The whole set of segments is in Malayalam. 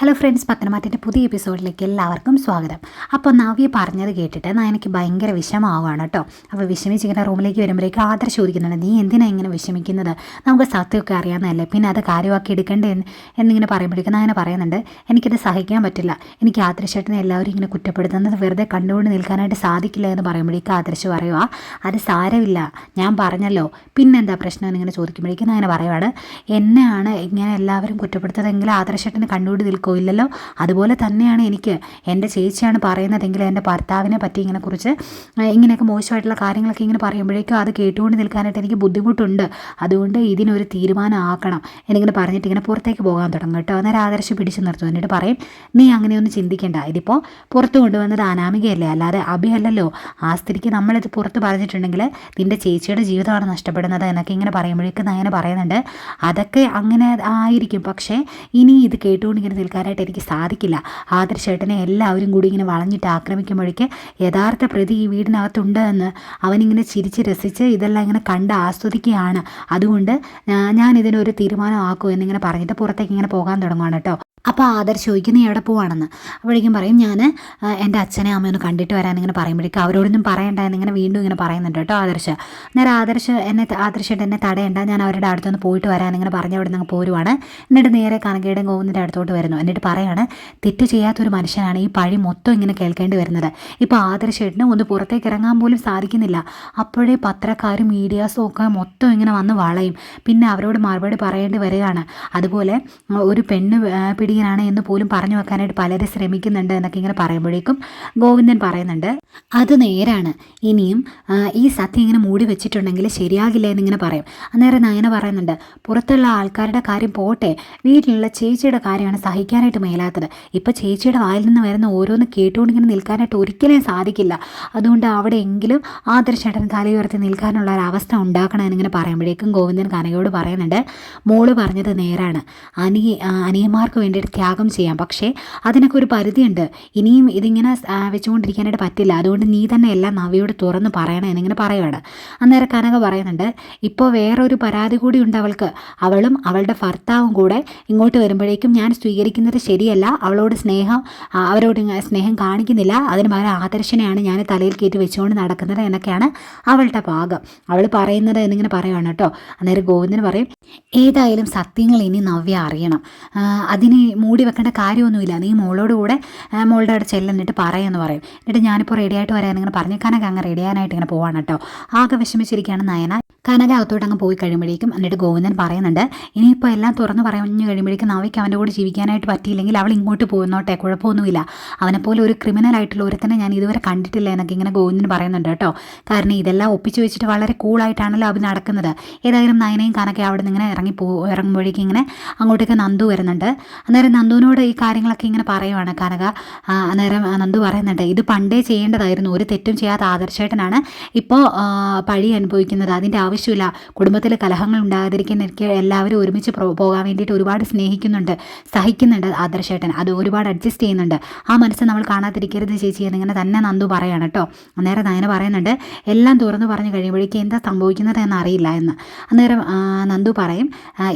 ഹലോ ഫ്രണ്ട്സ് പത്തനമാറ്റിന്റെ പുതിയ എപ്പിസോഡിലേക്ക് എല്ലാവർക്കും സ്വാഗതം. അപ്പോൾ നവ്യ പറഞ്ഞത് കേട്ടിട്ട് ഞാൻ എനിക്ക് ഭയങ്കര വിഷമമാവുകയാണ് കേട്ടോ. അപ്പോൾ വിഷമിച്ചിങ്ങനെ റൂമിലേക്ക് വരുമ്പോഴേക്കും ആദർശ് ചോദിക്കുന്നുണ്ട് നീ എന്തിനാണ് ഇങ്ങനെ വിഷമിക്കുന്നത്? നമുക്ക് സത്യമൊക്കെ അറിയാമെന്നല്ലേ പിന്നെ അത് കാര്യമാക്കി എടുക്കേണ്ടേ? എന്നിങ്ങനെ പറയുമ്പോഴേക്കും അങ്ങനെ പറയുന്നുണ്ട് എനിക്കത് സഹിക്കാൻ പറ്റില്ല. എനിക്ക് ആദർശേട്ടനെ എല്ലാവരും ഇങ്ങനെ കുറ്റപ്പെടുത്തുന്നത് വെറുതെ കണ്ടുകൊണ്ട് നിൽക്കാനായിട്ട് സാധിക്കില്ല എന്ന് പറയുമ്പോഴേക്കും ആദർശ് പറയുക അത് സാരമില്ല. ഞാൻ പറഞ്ഞല്ലോ. പിന്നെന്താ പ്രശ്നം? എന്നിങ്ങനെ ചോദിക്കുമ്പോഴേക്കും അങ്ങനെ പറയുവാണ് എന്നെയാണ് ഇങ്ങനെ എല്ലാവരും കുറ്റപ്പെടുത്തതെങ്കിൽ ആദർശേട്ടനെ കണ്ടുകൊണ്ട് നിൽക്കുമോ ഇല്ലല്ലോ അതുപോലെ തന്നെയാണ് എനിക്ക് എന്റെ ചേച്ചിയാണ് പറയുന്നതെങ്കിൽ എന്റെ ഭർത്താവിനെ പറ്റി ഇങ്ങനെ കുറിച്ച് ഇങ്ങനെയൊക്കെ മോശമായിട്ടുള്ള കാര്യങ്ങളൊക്കെ ഇങ്ങനെ പറയുമ്പോഴേക്കും അത് കേട്ടുകൊണ്ട് നിൽക്കാനായിട്ട് എനിക്ക് ബുദ്ധിമുട്ടുണ്ട്. അതുകൊണ്ട് ഇതിനൊരു തീരുമാനം ആക്കണം എന്നിങ്ങനെ പറഞ്ഞിട്ട് ഇങ്ങനെ പുറത്തേക്ക് പോകാൻ തുടങ്ങും കേട്ടോ. അന്നേരം ആദർശം പിടിച്ചു നിർത്തും. എന്നിട്ട് പറയും നീ അങ്ങനെയൊന്നും ചിന്തിക്കേണ്ട. ഇതിപ്പോൾ പുറത്ത് കൊണ്ടുവന്നത് അനാമികയല്ലേ? അല്ലാതെ അഭിയല്ലല്ലോ ആ സ്ഥിതിക്ക് നമ്മളിത് പുറത്ത് പറഞ്ഞിട്ടുണ്ടെങ്കിൽ നിന്റെ ചേച്ചിയുടെ ജീവിതമാണ് നഷ്ടപ്പെടുന്നത് എന്നൊക്കെ ഇങ്ങനെ പറയുമ്പോഴേക്കും അങ്ങനെ പറയുന്നുണ്ട്. അതൊക്കെ അങ്ങനെ ആയിരിക്കും. പക്ഷേ ഇനി ഇത് കേട്ടുകൊണ്ട് ഇങ്ങനെ നിൽക്കാനായിട്ട് എനിക്ക് സാധിക്കില്ല. ആദർശേട്ടനെ എല്ലാവരും കൂടി ഇങ്ങനെ വളഞ്ഞിട്ട് ആക്രമിക്കുമ്പോഴേക്ക് യഥാർത്ഥ പ്രതി ഈ വീടിനകത്തുണ്ട് എന്ന് അവനിങ്ങനെ ചിരിച്ച് രസിച്ച് ഇതെല്ലാം ഇങ്ങനെ കണ്ട് ആസ്വദിക്കുകയാണ്. അതുകൊണ്ട് ഞാൻ ഇതിനൊരു തീരുമാനമാക്കും എന്നിങ്ങനെ പറഞ്ഞിട്ട് പുറത്തേക്ക് ഇങ്ങനെ പോകാൻ തുടങ്ങുകയാണ് കേട്ടോ. അപ്പോൾ ആദർശ് ചോദിക്കും നീ എവിടെ പോവാണെന്ന്? അപ്പോഴേക്കും പറയും ഞാൻ എന്റെ അച്ഛനെ അമ്മയൊന്ന് കണ്ടിട്ട് വരാൻ ഇങ്ങനെ പറയുമ്പോഴേക്കും അവരോടൊന്നും പറയണ്ട എന്നിങ്ങനെ വീണ്ടും ഇങ്ങനെ പറയുന്നുണ്ട് കേട്ടോ ആദർശ്. നേരെ ആദർശ് എന്നെ ആദർശിട്ട് എന്നെ തടയണ്ട ഞാൻ അവരുടെ അടുത്തൊന്ന് പോയിട്ട് വരാൻ ഇങ്ങനെ പറഞ്ഞ് അവിടെ നിന്ന് പോരുവാണ്. എന്നിട്ട് നേരെ കനകയുടെ ഗോവിന്ദന്റെ അടുത്തോട്ട് വരുന്നു. എന്നിട്ട് പറയാണ് തെറ്റ് ചെയ്യാത്തൊരു മനുഷ്യനാണ് ഈ പഴി മൊത്തം ഇങ്ങനെ കേൾക്കേണ്ടി വരുന്നത്. ഇപ്പോൾ ആദർശേട്ടന് ഒന്ന് പുറത്തേക്ക് ഇറങ്ങാൻ പോലും സാധിക്കുന്നില്ല. അപ്പോഴേ പത്രക്കാരും മീഡിയാസും ഒക്കെ മൊത്തം ഇങ്ങനെ വന്ന് വളയും. പിന്നെ അവരോട് മറുപടി പറയേണ്ടി വരികയാണ്. അതുപോലെ ഒരു പെണ്ണ് ആ, പിടിയനാണ് എന്ന് പോലും പറഞ്ഞു വെക്കാനായിട്ട് പലരും ശ്രമിക്കുന്നുണ്ട് എന്നൊക്കെ ഇങ്ങനെ പറയുമ്പോഴേക്കും ഗോവിന്ദൻ പറയുന്നുണ്ട് അത് നേരാണ്. ഇനിയും ഈ സത്യം ഇങ്ങനെ മൂടി വെച്ചിട്ടുണ്ടെങ്കിൽ ശരിയാകില്ല എന്നിങ്ങനെ പറയും. അന്നേരം നയന പറയുന്നുണ്ട് പുറത്തുള്ള ആൾക്കാരുടെ കാര്യം പോട്ടെ. വീട്ടിലുള്ള ചേച്ചിയുടെ കാര്യമാണ് സഹിക്കാനായിട്ട് മേലാത്തത്. ഇപ്പോൾ ചേച്ചിയുടെ വായിൽ നിന്ന് വരുന്ന ഓരോന്ന് കേട്ടുകൊണ്ട് ഇങ്ങനെ നിൽക്കാനായിട്ട് ഒരിക്കലും സാധിക്കില്ല. അതുകൊണ്ട് അവിടെയെങ്കിലും ആദർശേട്ടൻ തലയുയർത്തി നിൽക്കാനുള്ള ഒരു അവസ്ഥ ഉണ്ടാക്കണം എന്നിങ്ങനെ പറയുമ്പോഴേക്കും ഗോവിന്ദൻ കനകയോട് പറയുന്നുണ്ട് മോൾ പറഞ്ഞത് നേരാണ്. അനിയ അനിയന്മാർക്ക് അനിയന്മാർക്ക് വേണ്ടിയിട്ട് ത്യാഗം ചെയ്യാം. പക്ഷേ അതിനൊക്കെ ഒരു പരിധിയുണ്ട്. ഇനിയും ഇതിങ്ങനെ വെച്ചുകൊണ്ടിരിക്കാനായിട്ട് പറ്റില്ല. അതുകൊണ്ട് നീ തന്നെ എല്ലാം നവിയോട് തുറന്ന് പറയണം എന്നിങ്ങനെ പറയുകയാണ് അന്നേരം കനക പറയുന്നുണ്ട് ഇപ്പോൾ വേറൊരു പരാതി കൂടി ഉണ്ട് അവൾക്ക്. അവളും അവളുടെ ഭർത്താവും കൂടെ ഇങ്ങോട്ട് വരുമ്പോഴേക്കും ഞാൻ സ്വീകരിക്കുന്നത് ശരിയല്ല. അവളോട് സ്നേഹം അവരോട് സ്നേഹം കാണിക്കുന്നില്ല. അതിന് പകരം ആദർശനെയാണ് ഞാൻ തലയിൽ കയറ്റി വെച്ചുകൊണ്ട് നടക്കുന്നത് എന്നൊക്കെയാണ് അവളുടെ ഭാഗം. അവൾ പറയുന്നത് എന്നിങ്ങനെ പറയുകയാണ് കേട്ടോ. അന്നേരം ഗോവിന്ദൻ പറയും ഏതായാലും സത്യങ്ങൾ ഇനി നവ്യ അറിയണം. അതിന് മൂടി വെക്കേണ്ട കാര്യമൊന്നുമില്ല. നീ മോളോട് കൂടെ മോളുടെ അവിടെ ചെല്ലെന്നിട്ട് പറയുമെന്ന് പറയും. എന്നിട്ട് ഞാനിപ്പോൾ റെഡി ആയിട്ട് വരാൻ ഇങ്ങനെ പറഞ്ഞ്. കനക അങ്ങ് റെഡി ആയിട്ട് ഇങ്ങനെ പോവാണ് കേട്ടോ. ആകെ വിഷമിച്ചിരിക്കുകയാണ് നയന. കനക അകത്തോട്ട് അങ്ങ് പോയി കഴിയുമ്പോഴേക്കും എന്നിട്ട് ഗോവിന്ദൻ പറയുന്നുണ്ട് ഇനിയിപ്പോൾ എല്ലാം തുറന്ന് പറഞ്ഞു കഴിയുമ്പോഴേക്കും നവയ്ക്ക് അവന്റെ കൂടെ ജീവിക്കാനായിട്ട് പറ്റിയില്ലെങ്കിൽ അവൾ ഇങ്ങോട്ട് പോകുന്നോട്ടെ കുഴപ്പമൊന്നുമില്ല. അവനെപ്പോലെ ഒരു ക്രിമിനൽ ആയിട്ടുള്ള തന്നെ ഞാൻ ഇതുവരെ കണ്ടിട്ടില്ല എന്നൊക്കെ ഇങ്ങനെ ഗോവിന്ദൻ പറയുന്നുണ്ട് കേട്ടോ. കാരണം ഇതെല്ലാം ഒപ്പിച്ച് വെച്ചിട്ട് വളരെ കൂളായിട്ടാണല്ലോ അവർ നടക്കുന്നത്. ഏതായാലും നയനയും കനക്കെ അവിടെ നിന്ന് ഇങ്ങനെ ഇറങ്ങി പോ ഇറങ്ങുമ്പോഴേക്കും ഇങ്ങനെ അങ്ങോട്ടേക്ക് നന്ദു വരുന്നുണ്ട്. നന്ദുവിനോട് ഈ കാര്യങ്ങളൊക്കെ ഇങ്ങനെ പറയുവാണ്. കനക അന്നേരം നന്ദു പറയുന്നുണ്ട് ഇത് പണ്ടേ ചെയ്യേണ്ടതായിരുന്നു ഒരു തെറ്റും ചെയ്യാത്ത ആദർശേട്ടനാണ് ഇപ്പോൾ പഴി അനുഭവിക്കുന്നത്. അതിന്റെ ആവശ്യമില്ല കുടുംബത്തിൽ കലഹങ്ങൾ ഉണ്ടാകാതിരിക്കാൻ എനിക്ക് എല്ലാവരും ഒരുമിച്ച് പോകാൻ വേണ്ടിയിട്ട് ഒരുപാട് സ്നേഹിക്കുന്നുണ്ട് സഹിക്കുന്നുണ്ട് ആദർശേട്ടൻ. അത് ഒരുപാട് അഡ്ജസ്റ്റ് ചെയ്യുന്നുണ്ട്. ആ മനസ്സ് നമ്മൾ കാണാതിരിക്കരുത് ചേച്ചി എന്നിങ്ങനെ തന്നെ നന്ദു പറയാണ് കേട്ടോ. അന്നേരം നയന പറയുന്നുണ്ട് എല്ലാം തുറന്നു പറഞ്ഞു കഴിയുമ്പോഴേക്കും എന്താ സംഭവിക്കുന്നത് എന്ന് അറിയില്ല എന്ന്. അന്നേരം നന്ദു പറയും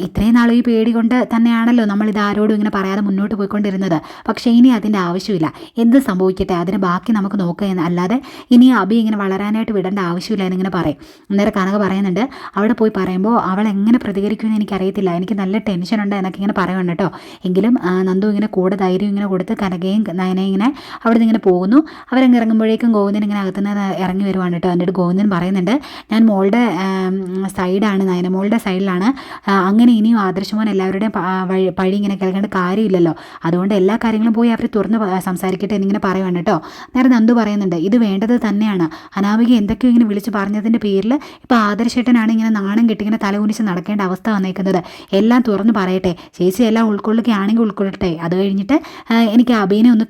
ഇത്രയും നാളും ഈ പേടി കൊണ്ട് തന്നെയാണല്ലോ നമ്മൾ ഇത് ആരോടും ഇങ്ങനെ പറയാതെ മുന്നോട്ട് പോയിക്കൊണ്ടിരുന്നത്. പക്ഷേ ഇനി അതിന്റെ ആവശ്യമില്ല. എന്ത് സംഭവിക്കട്ടെ? അതിന് ബാക്കി നമുക്ക് നോക്കുക എന്ന്. അല്ലാതെ ഇനി അബി ഇങ്ങനെ വളരാനായിട്ട് വിടേണ്ട ആവശ്യമില്ല എന്നിങ്ങനെ പറയും. അന്നേരം കനക പറയുന്നുണ്ട് അവിടെ പോയി പറയുമ്പോൾ അവൾ എങ്ങനെ പ്രതികരിക്കുമെന്ന് എനിക്കറിയത്തില്ല. എനിക്ക് നല്ല ടെൻഷൻ ഉണ്ട് എന്നൊക്കെ ഇങ്ങനെ പറയുന്നുണ്ട് കേട്ടോ. എങ്കിലും നന്ദു ഇങ്ങനെ കൂടെ ധൈര്യം ഇങ്ങനെ കൊടുത്ത് കനകയും നയനയും ഇങ്ങനെ അവിടെ നിന്ന് ഇങ്ങനെ പോകുന്നു. അവരങ്ങ് ഇറങ്ങുമ്പോഴേക്കും ഗോവിന്ദൻ ഇങ്ങനെ അകത്തുനിന്ന് ഇറങ്ങി വരുവാണ് കേട്ടോ. എന്നിട്ട് ഗോവിന്ദൻ പറയുന്നുണ്ട് ഞാൻ മോളുടെ സൈഡാണ് നയന മോളുടെ സൈഡിലാണ് അങ്ങനെ ഇനിയും ആദർശമോൻ എല്ലാവരുടെയും വഴി പഴി ഇങ്ങനെ കേൾക്കേണ്ട കാര്യമില്ലല്ലോ. അതുകൊണ്ട് എല്ലാ കാര്യങ്ങളും പോയി അവർ തുറന്ന് സംസാരിക്കട്ടെ എന്നിങ്ങനെ പറയുവാണ് കേട്ടോ. നേരെ നന്ദു പറയുന്നുണ്ട് ഇത് വേണ്ടത് തന്നെയാണ്. അനാമിക എന്തൊക്കെയോ ഇങ്ങനെ വിളിച്ച് പറഞ്ഞതിന്റെ പേരിൽ ഇപ്പോൾ ആദർശേട്ടനാണ് ഇങ്ങനെ നാണം കെട്ടി ഇങ്ങനെ തലകുനിച്ച് നടക്കേണ്ട അവസ്ഥ വന്നേക്കുന്നത്. എല്ലാം തുറന്ന് പറയട്ടെ. ചേച്ചി എല്ലാം ഉൾക്കൊള്ളുകയാണെങ്കിൽ ഉൾക്കൊള്ളട്ടെ. അത് കഴിഞ്ഞിട്ട് എനിക്ക് അഭിനെ ഒന്ന്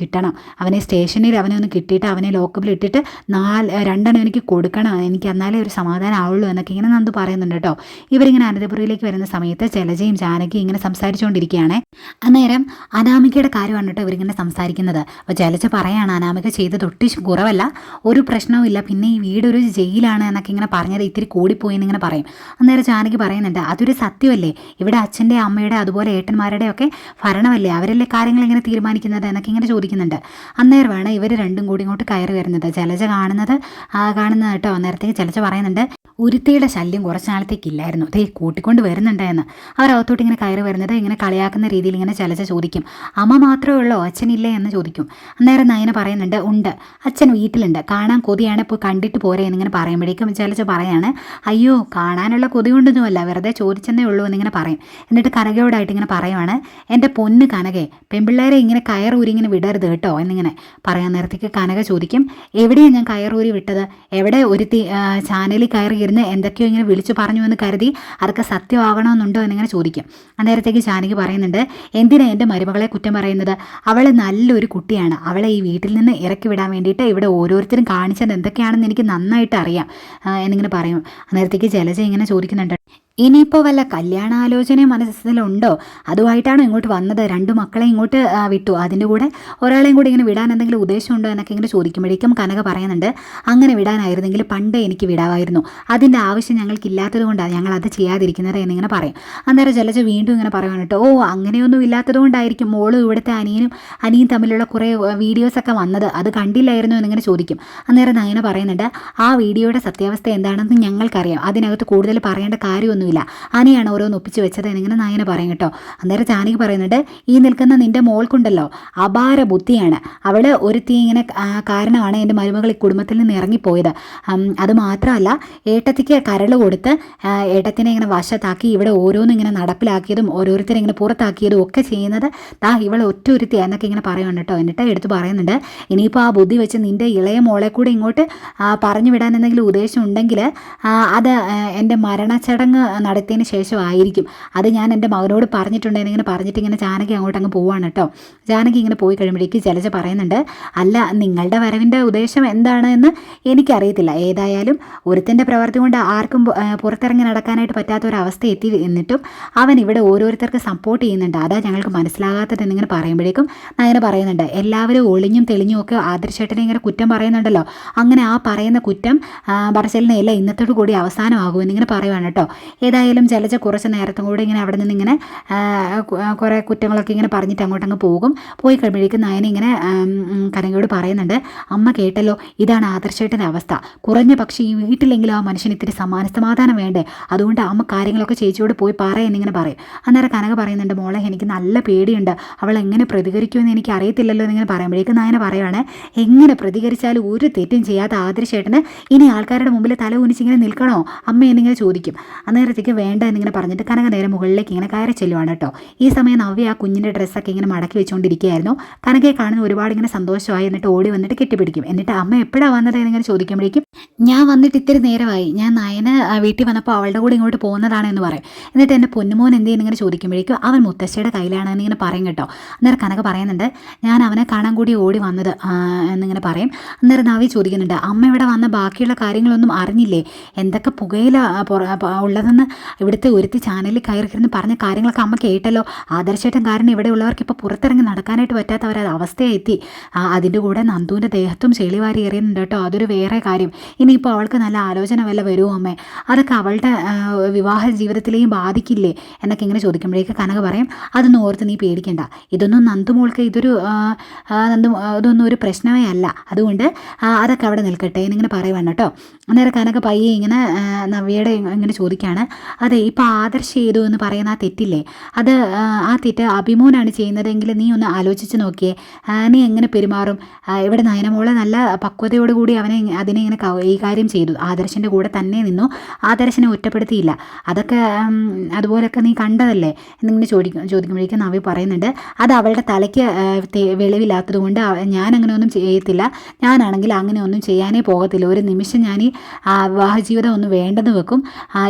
കിട്ടണം. അവനെ സ്റ്റേഷനിൽ അവനെ ഒന്ന് കിട്ടിയിട്ട് അവനെ ലോക്കപ്പിൽ ഇട്ടിട്ട് നാല് രണ്ടെണ്ണം എനിക്ക് കൊടുക്കണം. എനിക്ക് എന്നാലേ ഒരു സമാധാനം ആവുള്ളൂ എന്നൊക്കെ ഇങ്ങനെ നന്ദു പറയുന്നുണ്ട് കേട്ടോ. ഇവരിങ്ങനെ അനന്തപുരയിലേക്ക് വരുന്ന സമയത്ത് ജലജയും ജാനകിയും ഇങ്ങനെ സംസാരിച്ചുകൊണ്ടിരിക്കുകയാണ് അന്നേരം അനാമികയുടെ കാര്യമാണ് കേട്ടോ ഇവരിങ്ങനെ സംസാരിക്കുന്നത്. അപ്പോൾ ജലജ പറയാണ് അനാമിക ചെയ്തത് ഒട്ടും കുറവല്ല ഒരു പ്രശ്നവും പിന്നെ ഈ വീടൊരു ജയിലാണ് എന്നൊക്കെ ഇങ്ങനെ പറഞ്ഞത് ഇത്തിരി കൂടിപ്പോയി എന്നിങ്ങനെ പറയും. അന്നേരം ജാനകി പറയുന്നുണ്ട് അതൊരു സത്യമല്ലേ? ഇവിടെ അച്ഛന്റെ അമ്മയുടെ അതുപോലെ ഏട്ടന്മാരുടെ ഒക്കെ ഭരണമല്ലേ? അവരല്ലേ കാര്യങ്ങൾ ഇങ്ങനെ തീരുമാനിക്കുന്നത്? എന്നൊക്കെ ഇങ്ങനെ ചോദിക്കുന്നുണ്ട്. അന്നേരമാണ് ഇവർ രണ്ടും കൂടി ഇങ്ങോട്ട് കയറി വരുന്നത്. ജലജ കാണുന്നത് കാണുന്നത് കേട്ടോ. അന്നേരത്തേക്ക് ജലജ പറയുന്നുണ്ട് ഉരുത്തിയുടെ ശല്യം കുറച്ച് നാളത്തേക്ക് ഇല്ലായിരുന്നു. ദേ കൂട്ടിക്കൊണ്ട് വരുന്നുണ്ടായിരുന്നു അവരകത്തോട്ട് ഇങ്ങനെ കയറി വരുന്നത് ഇങ്ങനെ കളിയാക്കുന്ന രീതിയിൽ ഇങ്ങനെ ചലച്ച ചോദിക്കും അമ്മ മാത്രമേ ഉള്ളോ? അച്ഛനില്ലേ? എന്ന് ചോദിക്കും. അന്നേരം നയന പറയുന്നുണ്ട് ഉണ്ട്. അച്ഛൻ വീട്ടിലുണ്ട്. കാണാൻ കൊതിയാണ്. ഇപ്പോൾ കണ്ടിട്ട് പോരെ എന്നിങ്ങനെ പറയുമ്പോഴേക്കും ചലച്ച പറയാണ് അയ്യോ കാണാനുള്ള കൊതി കൊണ്ടൊന്നുമല്ല വെറുതെ ചോദിച്ചെന്നേ ഉള്ളൂ എന്നിങ്ങനെ പറയും. എന്നിട്ട് കനകയോടായിട്ട് ഇങ്ങനെ പറയുവാണ് എന്റെ പൊന്ന് കനകെ പെൺപിള്ളേരെ ഇങ്ങനെ കയറൂരി ഇങ്ങനെ വിടരുത് കേട്ടോ എന്നിങ്ങനെ പറയാൻ നേരത്തേക്ക് കനക ചോദിക്കും എവിടെയാണ് ഞാൻ കയറൂരി വിട്ടത്? എവിടെ ഒരു ചാനലിൽ കയറി ഇരുന്ന് എന്തൊക്കെയോ ഇങ്ങനെ വിളിച്ചു പറഞ്ഞു എന്ന് കരുതി അതൊക്കെ സത്യമാകണമെന്നുണ്ടോ എന്നിങ്ങനെ ചോദിക്കും. അന്നേരത്തേക്ക് ജാനകി പറയുന്നുണ്ട് എന്തിനാ എന്റെ മരുമകളെ കുറ്റം പറയുന്നത്? അവൾ നല്ലൊരു കുട്ടിയാണ്. അവളെ ഈ വീട്ടിൽ നിന്ന് ഇറക്കി വിടാൻ വേണ്ടിയിട്ട് ഇവിടെ ഓരോരുത്തരും കാണിച്ചത് എന്തൊക്കെയാണെന്ന് എനിക്ക് നന്നായിട്ട് അറിയാം. എന്നിങ്ങനെ പറയും. അന്നേരത്തേക്ക് ജലജ ഇങ്ങനെ ചോദിക്കുന്നുണ്ട്. ഇനിയിപ്പോൾ വല്ല കല്യാണാലോചനയും മനസ്സിലുണ്ടോ? അതുമായിട്ടാണോ ഇങ്ങോട്ട് വന്നത്? രണ്ട് മക്കളെ ഇങ്ങോട്ട് വിട്ടു. അതിന്റെ കൂടെ ഒരാളെയും കൂടി ഇങ്ങനെ വിടാൻ എന്തെങ്കിലും ഉദ്ദേശമുണ്ടോ എന്നൊക്കെ ഇങ്ങനെ ചോദിക്കുമ്പോഴേക്കും കനക പറയുന്നുണ്ട് അങ്ങനെ വിടാനായിരുന്നെങ്കിൽ പണ്ടേ എനിക്ക് വിടാമായിരുന്നു. അതിന്റെ ആവശ്യം ഞങ്ങൾക്കില്ലാത്തത് കൊണ്ടാണ് ഞങ്ങൾ അത് ചെയ്യാതിരിക്കുന്നത് എന്നിങ്ങനെ പറയും. അന്നേരം ജലജ വീണ്ടും ഇങ്ങനെ പറയുവാണ് ഓ അങ്ങനെയൊന്നും ഇല്ലാത്തത് കൊണ്ടായിരിക്കും മോളും ഇവിടുത്തെ അനിയനും അനിയും തമ്മിലുള്ള കുറേ വീഡിയോസൊക്കെ വന്നത്. അത് കണ്ടില്ലായിരുന്നു എന്നിങ്ങനെ ചോദിക്കും. അന്നേരം നയന പറയുന്നുണ്ട് ആ വീഡിയോയുടെ സത്യാവസ്ഥ എന്താണെന്ന് ഞങ്ങൾക്കറിയാം. അതിനകത്ത് കൂടുതൽ പറയേണ്ട കാര്യമൊന്നും ഒന്നുമില്ല. ആനയാണ് ഓരോന്ന് ഒപ്പിച്ച് വെച്ചത് എന്നിങ്ങനെ നായന പറയും കേട്ടോ. അന്നേരം ചാനിക്ക് പറയുന്നുണ്ട് ഈ നിൽക്കുന്ന നിന്റെ മോൾക്കുണ്ടല്ലോ അപാര ബുദ്ധിയാണ്. അവൾ ഒരുത്തി ഇങ്ങനെ കാരണമാണ് എന്റെ മരുമകൾ ഈ കുടുംബത്തിൽ നിന്ന് ഇറങ്ങിപ്പോയത്. അത് മാത്രമല്ല ഏട്ടത്തിക്ക് കരൾ കൊടുത്ത് ഏട്ടത്തിനെ ഇങ്ങനെ വശത്താക്കി ഇവിടെ ഓരോന്നും ഇങ്ങനെ നടപ്പിലാക്കിയതും ഓരോരുത്തരെ ഇങ്ങനെ പുറത്താക്കിയതും ഒക്കെ ചെയ്യുന്നത് താ ഇവൾ ഒറ്റ ഒരുത്തി എന്നൊക്കെ ഇങ്ങനെ പറയുന്നുണ്ട് കേട്ടോ. എന്നിട്ട് എടുത്ത് പറയുന്നുണ്ട് ഇനിയിപ്പോൾ ആ ബുദ്ധി വെച്ച് നിന്റെ ഇളയ മോളെ കൂടെ ഇങ്ങോട്ട് പറഞ്ഞു വിടാൻ എന്തെങ്കിലും ഉദ്ദേശം ഉണ്ടെങ്കിൽ അത് എന്റെ മരണച്ചടങ്ങ് നടത്തിയതിന് ശേഷമായിരിക്കും. അത് ഞാൻ എന്റെ മകനോട് പറഞ്ഞിട്ടുണ്ടെന്ന് ഇങ്ങനെ പറഞ്ഞിട്ട് ഇങ്ങനെ ജാനകി അങ്ങോട്ട് അങ്ങ് പോവാണ് കേട്ടോ. ജാനകി ഇങ്ങനെ പോയി കഴിയുമ്പോഴേക്ക് ജലജ പറയുന്നുണ്ട് അല്ല നിങ്ങളുടെ വരവിന്റെ ഉദ്ദേശം എന്താണ് എന്ന് എനിക്കറിയത്തില്ല. ഏതായാലും ഒരുത്തിന്റെ പ്രവർത്തി കൊണ്ട് ആർക്കും പുറത്തിറങ്ങി നടക്കാനായിട്ട് പറ്റാത്ത ഒരു അവസ്ഥ എത്തി എന്നിട്ടും അവൻ ഇവിടെ ഓരോരുത്തർക്ക് സപ്പോർട്ട് ചെയ്യുന്നുണ്ട്. അതാ ഞങ്ങൾക്ക് മനസ്സിലാകാത്തത് എന്നിങ്ങനെ പറയുമ്പോഴേക്കും നയന പറയുന്നുണ്ട് എല്ലാവരും ഒളിഞ്ഞും തെളിഞ്ഞും ഒക്കെ ആദർശേട്ടനെ ഇങ്ങനെ കുറ്റം പറയുന്നുണ്ടല്ലോ. അങ്ങനെ ആ പറയുന്ന കുറ്റം പറച്ചലിനെ എല്ലാം ഇന്നത്തോടു കൂടി അവസാനമാകുമെന്നിങ്ങനെ പറയുവാണ് കേട്ടോ. ഏതായാലും ജലജ കുറച്ച് നേരത്തും കൂടി ഇങ്ങനെ അവിടെ നിന്ന് ഇങ്ങനെ കുറേ കുറ്റങ്ങളൊക്കെ ഇങ്ങനെ പറഞ്ഞിട്ട് അങ്ങോട്ട് അങ്ങ് പോകും. പോയി കഴിയുമ്പോഴേക്കും നയന ഇങ്ങനെ കനകയോട് പറയുന്നുണ്ട് അമ്മ കേട്ടല്ലോ ഇതാണ് ആദർശേട്ടന്റെ അവസ്ഥ. കുറഞ്ഞ പക്ഷേ ഈ വീട്ടിലെങ്കിലും ആ മനുഷ്യന് ഇത്തിരി സമാന സമാധാനം വേണ്ടേ? അതുകൊണ്ട് അമ്മ കാര്യങ്ങളൊക്കെ ചേച്ചിയോട് പോയി പറയുന്നിങ്ങനെ പറയും. അന്നേരം കനക പറയുന്നുണ്ട് മോളെ എനിക്ക് നല്ല പേടിയുണ്ട്. അവൾ എങ്ങനെ പ്രതികരിക്കുമെന്ന് എനിക്ക് അറിയത്തില്ലല്ലോ എന്നിങ്ങനെ പറയുമ്പോഴേക്കും നയന പറയുകയാണ് എങ്ങനെ പ്രതികരിച്ചാലും ഒരു തെറ്റും ചെയ്യാത്ത ആദർശേട്ടന് ഇനി ആൾക്കാരുടെ മുമ്പിൽ തല ഉനിച്ചിങ്ങനെ നിൽക്കണോ? അമ്മ എന്നിങ്ങനെ ചോദിക്കും. അന്നേരത്തേക്ക് എനിക്ക് വേണ്ട എന്നിങ്ങനെ പറഞ്ഞിട്ട് കനക നേരെ മുകളിലേക്ക് ഇങ്ങനെ കയറി ചെല്ലുവാണ് കേട്ടോ. ഈ സമയം നവ്യ ആ കുഞ്ഞിന്റെ ഡ്രസ്സൊക്കെ ഇങ്ങനെ മടക്കി വെച്ചുകൊണ്ടിരിക്കുകയായിരുന്നു കനകയെ കാണുന്ന ഒരുപാട് ഇങ്ങനെ സന്തോഷമായി എന്നിട്ട് ഓടി വന്നിട്ട് കെട്ടിപ്പിടിക്കും. എന്നിട്ട് അമ്മ എപ്പോഴാണ് വന്നത് എന്നിങ്ങനെ ചോദിക്കുമ്പോഴേക്കും ഞാൻ വന്നിട്ട് ഇത്തിരി നേരമായി. ഞാൻ നയന് വീട്ടിൽ വന്നപ്പോൾ അവളുടെ കൂടെ ഇങ്ങോട്ട് പോകുന്നതാണ് എന്ന് പറയും. എന്നിട്ട് എന്റെ പൊന്നുമോൻ എന്ത് ഇങ്ങനെ ചോദിക്കുമ്പോഴേക്കും അവൻ മുത്തശ്ശിയുടെ കയ്യിലാണ് എന്നിങ്ങനെ പറയും കേട്ടോ. അന്നേരം കനക പറയുന്നുണ്ട് ഞാൻ അവനെ കാണാൻ കൂടി ഓടി വന്നത് എന്നിങ്ങനെ പറയും. അന്നേരം നവി ചോദിക്കുന്നുണ്ട് അമ്മ ഇവിടെ വന്ന ബാക്കിയുള്ള കാര്യങ്ങളൊന്നും അറിഞ്ഞില്ലേ? എന്തൊക്കെ പുകയില ഉള്ളതെന്ന് ഇവിടുത്തെ ഒരുത്തി ചാനലിൽ കയറിയിരുന്ന് പറഞ്ഞ കാര്യങ്ങളൊക്കെ അമ്മ കേട്ടല്ലോ. ആദർശേട്ടൻ കാരണം ഇവിടെ ഉള്ളവർക്ക് ഇപ്പോൾ പുറത്തിറങ്ങി നടക്കാനായിട്ട് പറ്റാത്ത ഒരു അവസ്ഥയെത്തി അതിന്റെ കൂടെ നന്ദുവിന്റെ ദേഹത്തും ചെളിവാരി എറിയുന്നുണ്ട് കേട്ടോ. അതൊരു വേറെ കാര്യം. ഇനിയിപ്പോൾ അവൾക്ക് നല്ല ആലോചന വല്ല വരുമോ അമ്മേ? അതൊക്കെ അവളുടെ വിവാഹ ജീവിതത്തിലെയും ബാധിക്കില്ലേ? എന്നൊക്കെ ഇങ്ങനെ ചോദിക്കുമ്പോഴേക്ക് കനക പറയും അതൊന്നും ഓർത്ത് നീ പേടിക്കണ്ട. ഇതൊന്നും നന്ദു നന്ദുമോൾക്ക് ഇതൊരു നന്ദു ഇതൊന്നും ഒരു പ്രശ്നമേ അല്ല. അതുകൊണ്ട് അതൊക്കെ അവിടെ നിൽക്കട്ടെ എന്നിങ്ങനെ പറയുവാണ് കേട്ടോ. അന്നേരം കനക പയ്യെ ഇങ്ങനെ നവ്യയുടെ ഇങ്ങനെ ചോദിക്കുകയാണ് അതെ ഇപ്പോൾ ആദർശ് ചെയ്തു എന്ന് പറയുന്ന ആ തെറ്റില്ലേ? അത് ആ തെറ്റ് അഭിമോനാണ് ചെയ്യുന്നതെങ്കിൽ നീ ഒന്ന് ആലോചിച്ച് നോക്കിയേ. നീ എങ്ങനെ പെരുമാറും? ഇവിടെ നയനമോളെ നല്ല പക്വതയോടുകൂടി അവനെ അതിനെ ഇങ്ങനെ കൈകാര്യം കാര്യം ചെയ്തു. ആദർശിന്റെ കൂടെ തന്നെ നിന്നു. ആദർശനെ ഒറ്റപ്പെടുത്തിയില്ല. അതൊക്കെ അതുപോലൊക്കെ നീ കണ്ടതല്ലേ? എന്നിങ്ങനെ ചോദിക്കും ചോദിക്കുമ്പോഴേക്കും നവി പറയുന്നുണ്ട് അത് അവളുടെ തലയ്ക്ക് വെളിവില്ലാത്തത് കൊണ്ട് ഞാൻ അങ്ങനെ ഒന്നും ചെയ്യത്തില്ല. ഞാനാണെങ്കിൽ അങ്ങനെ ഒന്നും ചെയ്യാനേ പോകത്തില്ല. ഒരു നിമിഷം ഞാൻ ഈ വിവാഹ ജീവിതം ഒന്ന് വേണ്ടെന്ന് വെക്കും.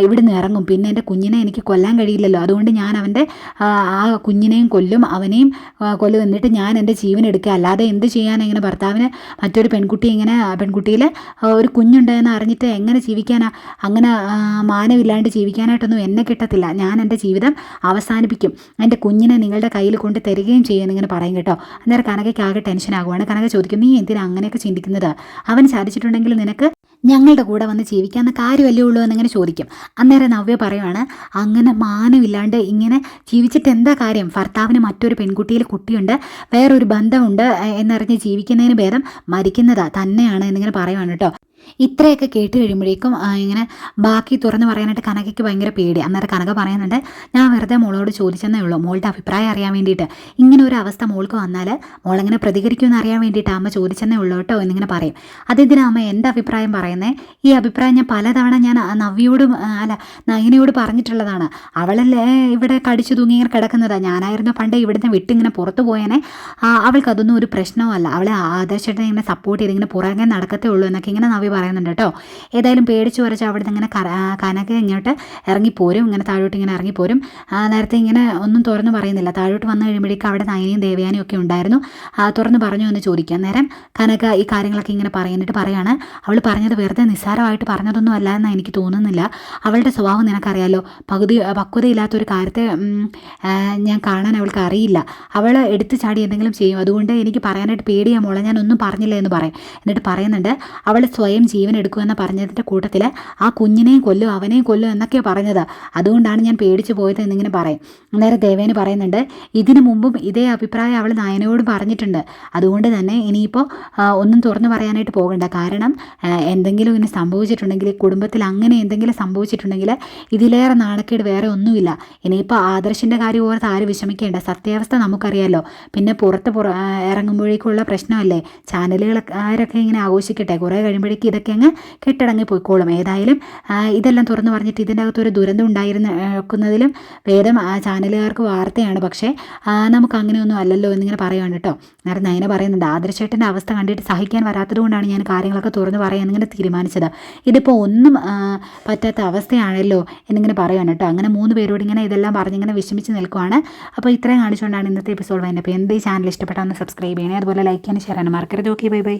ഇവിടുന്ന് ഇറങ്ങും പിന്നെ എന്റെ കുഞ്ഞിനെ എനിക്ക് കൊല്ലാൻ കഴിയില്ലല്ലോ. അതുകൊണ്ട് ഞാൻ അവന്റെ ആ കുഞ്ഞിനെയും കൊല്ലും അവനെയും കൊല്ലും എന്നിട്ട് ഞാൻ എന്റെ ജീവൻ എടുക്കുക. അല്ലാതെ എന്ത് ചെയ്യാനാണ് ഇങ്ങനെ ഭർത്താവിന് മറ്റൊരു പെൺകുട്ടി ഇങ്ങനെ പെൺകുട്ടിയിൽ ഒരു കുഞ്ഞുണ്ടെന്ന് അറിഞ്ഞിട്ട് എങ്ങനെ ജീവിക്കാനാ? അങ്ങനെ മാനമില്ലാണ്ട് ജീവിക്കാനായിട്ടൊന്നും എന്നെ കിട്ടത്തില്ല. ഞാൻ എന്റെ ജീവിതം അവസാനിപ്പിക്കും. എന്റെ കുഞ്ഞിനെ നിങ്ങളുടെ കയ്യിൽ കൊണ്ട് തരികയും ചെയ്യുമെന്ന് ഇങ്ങനെ പറയും കേട്ടോ. അന്നേരം കനകയ്ക്ക് ആകെ ടെൻഷൻ ആകുവാണ് കനക ചോദിക്കും നീ എന്തിനാ അങ്ങനെയൊക്കെ ചിന്തിക്കുന്നത്? അവൻ സാധിച്ചിട്ടുണ്ടെങ്കിൽ നിനക്ക് ഞങ്ങളുടെ കൂടെ വന്ന് ജീവിക്കാവുന്ന കാര്യമല്ലേ ഉള്ളൂ എന്നിങ്ങനെ ചോദിക്കും. അന്നേരം നവ്യ പറയുവാണ് അങ്ങനെ മാനമില്ലാണ്ട് ഇങ്ങനെ ജീവിച്ചിട്ട് എന്താ കാര്യം? ഭർത്താവിന് മറ്റൊരു പെൺകുട്ടിയിൽ കുട്ടിയുണ്ട് വേറൊരു ബന്ധമുണ്ട് എന്നറിഞ്ഞ് ജീവിക്കുന്നതിന് ഭേദം മരിക്കുന്നതാ തന്നെയാണ് എന്നിങ്ങനെ പറയുവാണ് കേട്ടോ. ഇത്രയൊക്കെ കേട്ട് കഴിയുമ്പോഴേക്കും ഇങ്ങനെ ബാക്കി തുറന്ന് പറയാനായിട്ട് കനകയ്ക്ക് ഭയങ്കര പേടി അന്നേരം കനക പറയുന്നുണ്ട് ഞാൻ വെറുതെ മോളോട് ചോദിച്ചെന്നേ ഉള്ളൂ. മോളുടെ അഭിപ്രായം അറിയാൻ വേണ്ടിയിട്ട്. ഇങ്ങനെ ഒരു അവസ്ഥ മോൾക്ക് വന്നാൽ മോളെങ്ങനെ പ്രതികരിക്കുമെന്ന് അറിയാൻ വേണ്ടിയിട്ട് അമ്മ ചോദിച്ചെന്നേ ഉള്ളൂ കേട്ടോ എന്നിങ്ങനെ പറയും. അതെന്തിനാ അമ്മ എന്റെ അഭിപ്രായം പറയുന്നത് ഈ അഭിപ്രായം ഞാൻ പലതവണ ഞാൻ നവ്യോടും അല്ല നയനയോട് പറഞ്ഞിട്ടുള്ളതാണ്. അവളല്ലേ ഇവിടെ കടിച്ചു തൂങ്ങി ഇങ്ങനെ കിടക്കുന്നതാ? ഞാനായിരുന്നു പണ്ട് ഇവിടുന്ന് വിട്ടിങ്ങനെ പുറത്തു പോയേനെ. അവൾക്കതൊന്നും ഒരു പ്രശ്നവുമല്ല. അവളെ ആദർശത്തെ ഇങ്ങനെ സപ്പോർട്ട് ചെയ്ത് ഇങ്ങനെ പുറകെ നടക്കത്തേ ഉള്ളൂ എന്നൊക്കെ ഇങ്ങനെ നവി പറയുന്നുണ്ട് കേട്ടോ. ഏതായാലും പേടിച്ച് വരച്ച് അവിടെ നിന്ന് ഇങ്ങനെ കനക ഇങ്ങോട്ട് ഇറങ്ങിപ്പോരും ഇങ്ങനെ താഴോട്ട് ഇങ്ങനെ ഇറങ്ങിപ്പോരും. നേരത്തെ ഇങ്ങനെ ഒന്നും തുറന്ന് പറയുന്നില്ല. താഴോട്ട് വന്നു കഴിയുമ്പോഴേക്കും അവിടെ നയനയും ദേവയാനിയും ഒക്കെ ഉണ്ടായിരുന്നു. തുറന്ന് പറഞ്ഞു എന്ന് ചോദിക്കാം. നേരം കനക ഈ കാര്യങ്ങളൊക്കെ ഇങ്ങനെ പറയുന്നിട്ട് പറയാണ്. അവൾ പറഞ്ഞത് വെറുതെ നിസ്സാരമായിട്ട് പറഞ്ഞതൊന്നും അല്ല എന്ന് എനിക്ക് തോന്നുന്നില്ല. അവളുടെ സ്വഭാവം നിനക്കറിയാലോ? പകുതി പക്വതയില്ലാത്ത ഒരു കാര്യത്തെ ഞാൻ കാണാൻ അവൾക്ക് അറിയില്ല. അവൾ എടുത്തു ചാടി എന്തെങ്കിലും ചെയ്യും. അതുകൊണ്ട് എനിക്ക് പറയാനായിട്ട് പേടിയാ മോളെ. ഞാൻ ഒന്നും പറഞ്ഞില്ല എന്ന് പറയും എന്നിട്ട് പറയുന്നുണ്ട്. അവൾ സ്വയം ജീവൻ എടുക്കുമെന്ന് പറഞ്ഞതിന്റെ കൂട്ടത്തിൽ ആ കുഞ്ഞിനെയും കൊല്ലും അവനെയും കൊല്ലും എന്നൊക്കെയാണ് പറഞ്ഞത്. അതുകൊണ്ടാണ് ഞാൻ പേടിച്ചു പോയത് എന്നിങ്ങനെ പറയും. അന്നേരം ദേവേന് പറയുന്നുണ്ട് ഇതിനു മുമ്പും ഇതേ അഭിപ്രായം അവൾ നായനയോട് പറഞ്ഞിട്ടുണ്ട്. അതുകൊണ്ട് തന്നെ ഇനിയിപ്പോൾ ഒന്നും തുറന്നു പറയാനായിട്ട് പോകണ്ട. കാരണം എന്തെങ്കിലും ഇങ്ങനെ സംഭവിച്ചിട്ടുണ്ടെങ്കിൽ കുടുംബത്തിൽ അങ്ങനെ എന്തെങ്കിലും സംഭവിച്ചിട്ടുണ്ടെങ്കിൽ ഇതിലേറെ നാണക്കേട് വേറെ ഒന്നുമില്ല. ഇനിയിപ്പോൾ ആദർശിന്റെ കാര്യം ഓർത്ത് ആരും വിഷമിക്കേണ്ട? സത്യാവസ്ഥ നമുക്കറിയാമല്ലോ പിന്നെ പുറത്ത് പുറ ഇറങ്ങുമ്പോഴേക്കുള്ള പ്രശ്നമല്ലേ? ചാനലുകാരൊക്കെ ഇങ്ങനെ ആഘോഷിക്കട്ടെ? കുറേ കഴിയുമ്പോഴേക്കും ഇതൊക്കെ അങ്ങ് കെട്ടടങ്ങി പോയിക്കോളും. ഏതായാലും ഇതെല്ലാം തുറന്നു പറഞ്ഞിട്ട് ഇതിന്റെ അകത്തൊരു ദുരന്തം ഉണ്ടായിരുന്ന വേദം ചാനലുകാർക്ക് വാർത്തയാണ്. പക്ഷേ നമുക്ക് അങ്ങനെയൊന്നും അല്ലല്ലോ എന്നിങ്ങനെ പറയുകയാണ് കേട്ടോ. നേരം നയന പറയുന്നുണ്ട് ആദർശേട്ടന്റെ അവസ്ഥ കണ്ടിട്ട് സഹിക്കാൻ വരാത്തത് കൊണ്ടാണ് ഞാൻ കാര്യങ്ങളൊക്കെ തുറന്നു പറയാൻ ഇങ്ങനെ തീരുമാനിച്ചത്. ഇതിപ്പോൾ ഒന്നും പറ്റാത്ത അവസ്ഥയാണല്ലോ എന്നിങ്ങനെ പറയുകയാണ് കേട്ടോ. അങ്ങനെ മൂന്ന് പേരോട് ഇങ്ങനെ ഇതെല്ലാം പറഞ്ഞിങ്ങനെ വിഷമിച്ച് നിൽക്കുവാണ്. അപ്പോൾ ഇത്രയും കാണിച്ചുകൊണ്ടാണ് ഇന്നത്തെ എപ്പിസോഡ് അപ്പോൾ എന്ത് ഈ ചാനൽ ഇഷ്ടപ്പെട്ടാൽ ഒന്ന് സബ്സ്ക്രൈബ് ചെയ്യണേ. അതുപോലെ ലൈക്ക് ചെയ്യാനും ഷെയർ ചെയ്യാനും മറക്കരുത്. Okay bye bye.